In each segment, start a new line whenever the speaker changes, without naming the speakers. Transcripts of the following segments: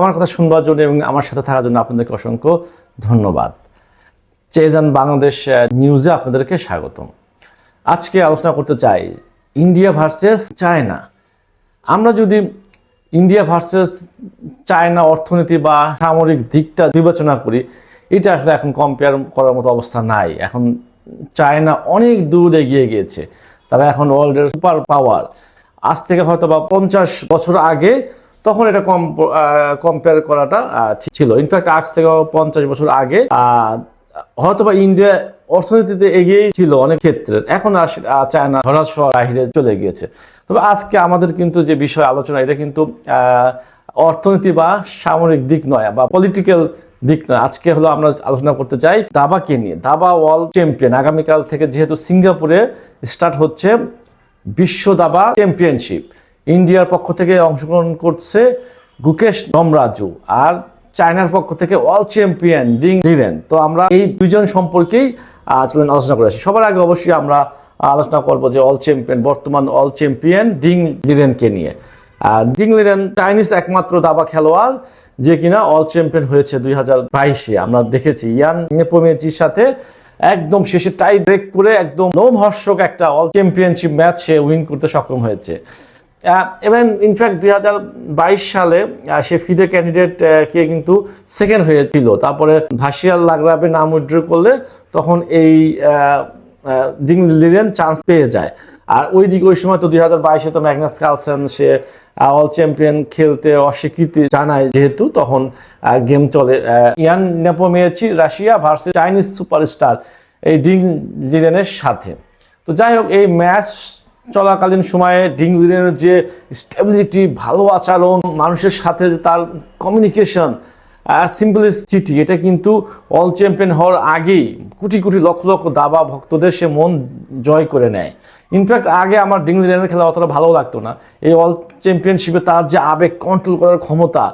আমার কথা শুনবার জন্য এবং আমার সাথে থাকার জন্য আপনাদেরকে অসংখ্য ধন্যবাদ। চেজান বাংলাদেশ নিউজে আপনাদেরকে স্বাগতম। আজকে আলোচনা করতে চাই ইন্ডিয়া ভার্সেস চায়না। আমরা যদি ইন্ডিয়া ভার্সেস চায়না অর্থনীতি বা সামরিক দিকটা বিবেচনা করি, এটা আসলে এখন কম্পেয়ার করার মতো অবস্থা নাই। এখন চায়না অনেক দূর এগিয়ে গিয়েছে। তারা এখন ওয়ার্ল্ডের সুপার পাওয়ার আজ থেকে হয়তো বা পঞ্চাশ বছর আগে তখন এটা কম কম্পেয়ার করাটা ছিল। ইনফ্যাক্ট আজ থেকে পঞ্চাশ বছর আগে হয়তোবা ইন্ডিয়া অর্থনীতিতে এগিয়েই ছিল অনেক ক্ষেত্রে। এখন আর চায়না ধরাশয় বাহিরে চলে গিয়েছে। তবে আজকে আমাদের কিন্তু যে বিষয় আলোচনা, এটা কিন্তু অর্থনীতি বা সামরিক দিক নয়, বা পলিটিক্যাল দিক নয়। আজকে হলো আমরা আলোচনা করতে চাই দাবাকে নিয়ে। দাবা ওয়ার্ল্ড চ্যাম্পিয়ন। আগামীকাল থেকে যেহেতু সিঙ্গাপুরে স্টার্ট হচ্ছে বিশ্ব দাবা চ্যাম্পিয়নশিপ। ইন্ডিয়ার পক্ষ থেকে অংশগ্রহণ করছে গুকেশ নমরাজু আর চায়নার পক্ষ থেকে অল চ্যাম্পিয়ন ডিং ডিরেন তো আমরা এই দুজন সম্পর্কেই আহ, আলোচনা করে আসি। সবার আগে অবশ্যই আমরা আলোচনা করব যে অল চ্যাম্পিয়ন বর্তমান অল চ্যাম্পিয়ন ডিং লিরেনকে নিয়ে। আর ডিং লিরেন চাইনিজ একমাত্র দাবা খেলোয়াড় যে কিনা অল চ্যাম্পিয়ন হয়েছে দুই হাজার বাইশে। আমরা দেখেছি ইয়ান নেপোমেজির সাথে একদম শেষে টাই ব্রেক করে একদম লোমহর্ষক একটা অল চ্যাম্পিয়নশিপ ম্যাচ সে উইন করতে সক্ষম হয়েছে। এবং ইনফ্যাক্ট দুই হাজার বাইশ সালে সে ফিদে ক্যান্ডিডেট কে কিন্তু সেকেন্ড হয়েছিল। তারপরে ভাসিয়াল লাগরাবে নাম উইথড্র করলে তখন এই ডিং লিরেন চান্স পেয়ে যায়। আর ওই দিকে ওই সময় তো দুই হাজার বাইশে তো ম্যাগনাস কালসেন সে অল চ্যাম্পিয়ন খেলতে অস্বীকৃতি জানায় যেহেতু, তখন গেম চলে। Ian Nepomniachtchi Russia versus Chinese superstar এই ডিং লিরেনের সাথে। তো যাই হোক, এই ম্যাচ চলাকালীন সময়ে ডিং লিরেনের যে স্টেবিলিটি ভালো আচরণ, মানুষের সাথে যে তার কমিউনিকেশন সিম্পলিসিটি এটা কিন্তু অল চ্যাম্পিয়ন হওয়ার আগেই কোটি কোটি লক্ষ লক্ষ দাবা ভক্তদের সে মন জয় করে নেয়। ইনফ্যাক্ট আগে আমার ডিং লিরেনের খেলা অতটা ভালো লাগতো না। এই অল চ্যাম্পিয়নশিপে তার যে আবেগ কন্ট্রোল করার ক্ষমতা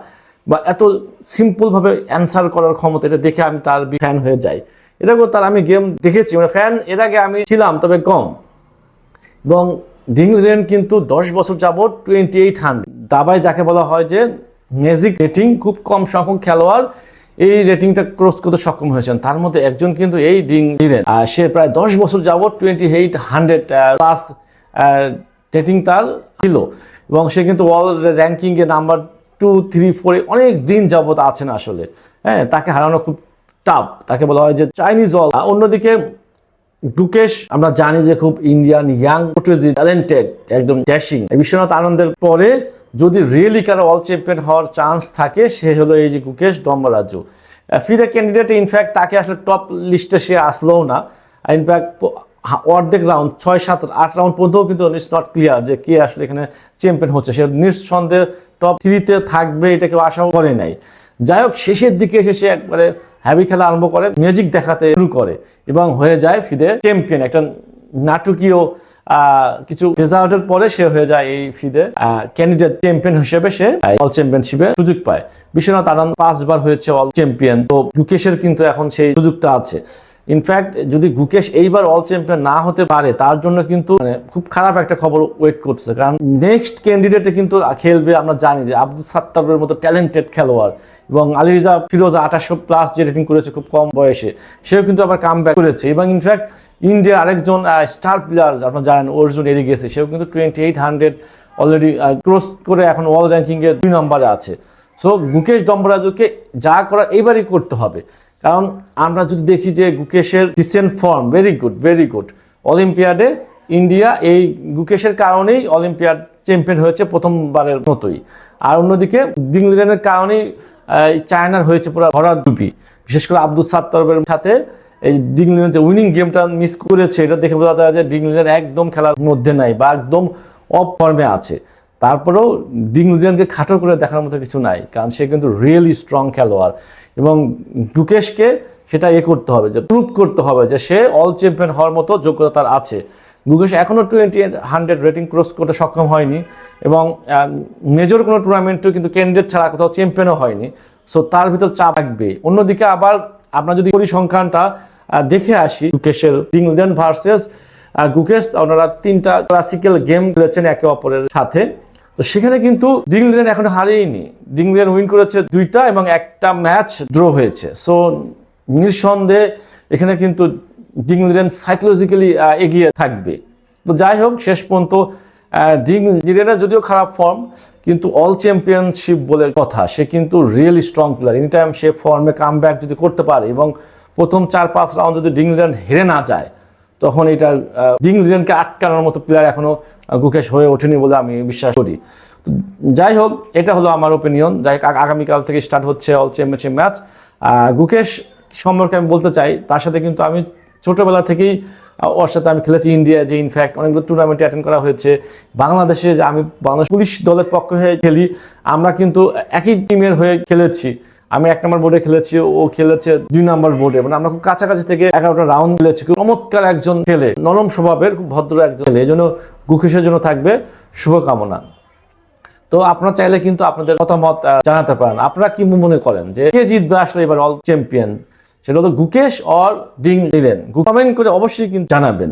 বা এত সিম্পলভাবে অ্যান্সার করার ক্ষমতা, এটা দেখে আমি তার ফ্যান হয়ে যাই। এটাকেও তার আমি গেম দেখেছি। মানে ফ্যান এর আগে আমি ছিলাম, তবে কম। এবং ডিংলেন কিন্তু দশ বছর যাবৎ টোয়েন্টি এইট হান্ড্রেড দাবায় যাকে বলা হয় যে ম্যাজিক রেটিং খুব কম সংখ্যক খেলোয়াড় এই রেটিংটা ক্রস করতে সক্ষম হয়েছেন। তার মধ্যে একজন কিন্তু এই ডিং দিলেন সে প্রায় দশ বছর যাবৎ twenty eight hundred plus rating তার ছিল। এবং সে কিন্তু ওয়ার্ল্ড র্যাঙ্কিংয়ে নাম্বার টু থ্রি ফোরে অনেক দিন যাবৎ আছেন আসলে। হ্যাঁ তাকে হারানো খুব টাফ তাকে বলা হয় যে চাইনিজ অল অন্যদিকে ডুকেশ আমরা জানি যে খুব ইন্ডিয়ান ইয়াং ট্যালেন্টেড একদম ড্যাশিং বিশ্বনাথ আনন্দের পরে যদি রিয়েলি কারও অল চ্যাম্পিয়ন হওয়ার চান্স থাকে, সে হলো এই যে গুকেশ ডম্বরাজু ফিরে ক্যান্ডিডেট ইনফ্যাক্ট তাকে আসলে টপ লিস্টে সে আসলেও না। ইনফ্যাক্ট অর্ধেক রাউন্ড ছয়, সাত, আট রাউন্ড পর্যন্তও কিন্তু ইটস নট ক্লিয়ার যে কে আসলে এখানে চ্যাম্পিয়ন হচ্ছে। সে নিঃসন্দেহে টপ থ্রিতে থাকবে, এটা কেউ আশাও করে নাই। যাই হোক, শেষের দিকে এসে সে একবারে হ্যাভি খেলা আরম্ভ করে মিউজিক দেখাতে শুরু করে এবং হয়ে যায় ফিদে চ্যাম্পিয়ন, একটা নাটকীয় কিছু রেজাল্টের পরে সে হয়ে যায় এই ফিদে ক্যান্ডিডেট চ্যাম্পিয়ন হিসেবে সে অল চ্যাম্পিয়নশিপে সুযোগ পায়। বিশ্বনাথ আনন্দ পাঁচবার হয়েছে অল চ্যাম্পিয়ন তো গুকেশের কিন্তু এখন সেই সুযোগটা আছে। ইনফ্যাক্ট যদি গুকেশ এইবার অল চ্যাম্পিয়ন না হতে পারে, তার জন্য কিন্তু মানে খুব খারাপ একটা খবর ওয়েট করছে কারণ নেক্সট ক্যান্ডিডেটে কিন্তু খেলবে, আমরা জানি যে আব্দুল সাত্তারের মতো ট্যালেন্টেড খেলোয়াড় এবং আলিরিজা ফিরোজা আঠাশশো প্লাস যে রেটিং করেছে খুব কম বয়সে, সেও কিন্তু আবার কাম ব্যাক করেছে। এবং ইনফ্যাক্ট ইন্ডিয়ার আরেকজন স্টার প্লেয়ার আপনারা জানেন, অর্জুন এড়িয়ে গেছে। সেও কিন্তু twenty eight hundred already cross করে এখন ওয়ার্ল্ড র্যাঙ্কিংয়ে দুই নম্বরে আছে। সো গুকেশ ডম্বরাজুকে যা করার, এইবারই করতে হবে। কারণ আমরা যদি দেখি যে গুকেশের recent form very good very good অলিম্পিয়াডে India এই গুকেশের কারণেই অলিম্পিয়াড চ্যাম্পিয়ন হয়েছে প্রথমবারের মতোই। আর অন্যদিকে ডিংলিডেনের কারণেই চায়নার হয়েছে পুরো ভরা ডুবি বিশেষ করে আব্দুল সাত্তারের সাথে এই ডিংলিডেন যে উইনিং গেমটা মিস করেছে, এটা দেখে বোঝা যায় যে ডিংলিডেন একদম খেলার মধ্যে নাই বা একদম অফ ফর্মে আছে। তারপরেও ডিংলিজনকে খাটো করে দেখার মতো কিছু নাই, কারণ সে কিন্তু রিয়েলি স্ট্রং খেলোয়াড়। এবং ডুকেশকে সেটা এ করতে হবে, যে প্রুভ করতে হবে যে সে অল চ্যাম্পিয়ন হওয়ার মতো যোগ্যতা তার আছে। গুকেশ এখনও টোয়েন্টি হান্ড্রেড রেটিং ক্রস করতে সক্ষম হয়নি এবং মেজর কোনো টুর্নামেন্টও কিন্তু ক্যান্ডিডেট ছাড়া কোথাও চ্যাম্পিয়নও হয়নি। সো তার ভিতর চাপ থাকবে। অন্যদিকে আবার আপনার যদি পরিসংখ্যানটা দেখে আসি, গুকেশের ইংল্যান্ড ভার্সেস গুকেশ, ওনারা তিনটা ক্লাসিক্যাল গেম খেলেছেন একে অপরের সাথে। তো সেখানে কিন্তু ডিংলিডেন এখনও হারিয়েনি ডিংলিডেন উইন করেছে দুইটা এবং একটা ম্যাচ ড্র হয়েছে। সো নিঃসন্দেহে এখানে কিন্তু ডিংলিডেন সাইকোলজিক্যালি এগিয়ে থাকবে। তো যাই হোক, শেষ পর্যন্ত ডিং লিডেনের যদিও খারাপ ফর্ম কিন্তু অল চ্যাম্পিয়নশিপ বলে কথা। সে কিন্তু really strong player any time সে ফর্মে কাম যদি করতে পারে এবং প্রথম চার পাঁচ রাউন্ড যদি ডিংল্যান্ড হেরে না যায় তখন এটা ডিংল্যান্ডকে আটকানোর মতো প্লেয়ার এখনও গুকেশ হয়ে ওঠেনি বলে আমি বিশ্বাস করি। যাই হোক এটা হলো আমার ওপিনিয়ন যাই হোক, আগামীকাল থেকে স্টার্ট হচ্ছে অল চ্যাম্পিয়নশিপ ম্যাচ গুকেশ সম্পর্কে আমি বলতে চাই তার সাথে কিন্তু আমি ছোটোবেলা থেকেই ওর সাথে আমি খেলেছি ইন্ডিয়া যে ইনফ্যাক্ট অনেকগুলো টুর্নামেন্টে অ্যাটেন্ড করা হয়েছে। বাংলাদেশে যে আমি বাংলাদেশ পুলিশ দলের পক্ষ হয়ে খেলি আমরা কিন্তু একই টিমের হয়ে খেলেছি। আমি এক নম্বর বোর্ডে খেলেছি, ও খেলেছে দুই নম্বর বোর্ডে মানে আমরা খুব কাছাকাছি থেকে এগারোটা রাউন্ড খেলেছি। চমৎকার একজন ছেলে, নরম স্বভাবের, খুব ভদ্র একজন ছেলে। এই জন্য গুকেশের জন্য থাকবে শুভকামনা। তো আপনারা চাইলে কিন্তু আপনাদের মতামত জানাতে পারেন। আপনারা কি মনে করেন যে কে জিতবে আসলে এবার অল চ্যাম্পিয়ন সেটা হলো গুকেশ অর ডিং দিলেন কমেন্ট করে অবশ্যই কিন্তু জানাবেন।